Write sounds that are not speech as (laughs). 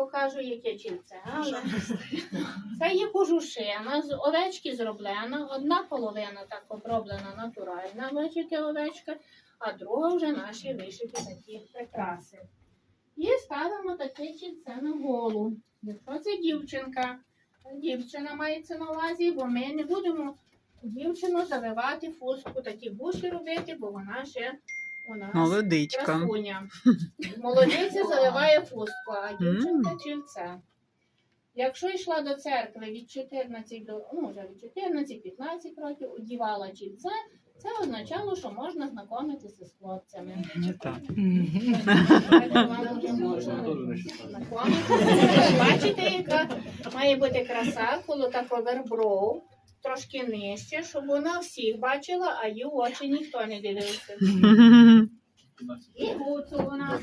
покажу, яке чільце. Але це є кожушина, з овечки зроблена. Одна половина так оброблена натуральна, бачите, овечка, а друга вже наші вишиті такі прикраси. І ставимо таке чільце на голу. Якщо це дівчинка, дівчина мається на увазі, бо ми не будемо дівчину завивати фустку, такі буші робити, бо вона ще у нас Молодичка. красуня. (laughs) Молодиця заливає фустку, а дівчинка чільце. Якщо йшла до церкви від 14 до ну, вже від 14-15 років, одівала чільце, це означало, що можна знайомитися з хлопцями. Не так. Бачите, яка має бути краса, коло так оверброу, трошки нижче, щоб вона всіх бачила, а її очі ніхто не дивився. (laughs) І гуцул у нас.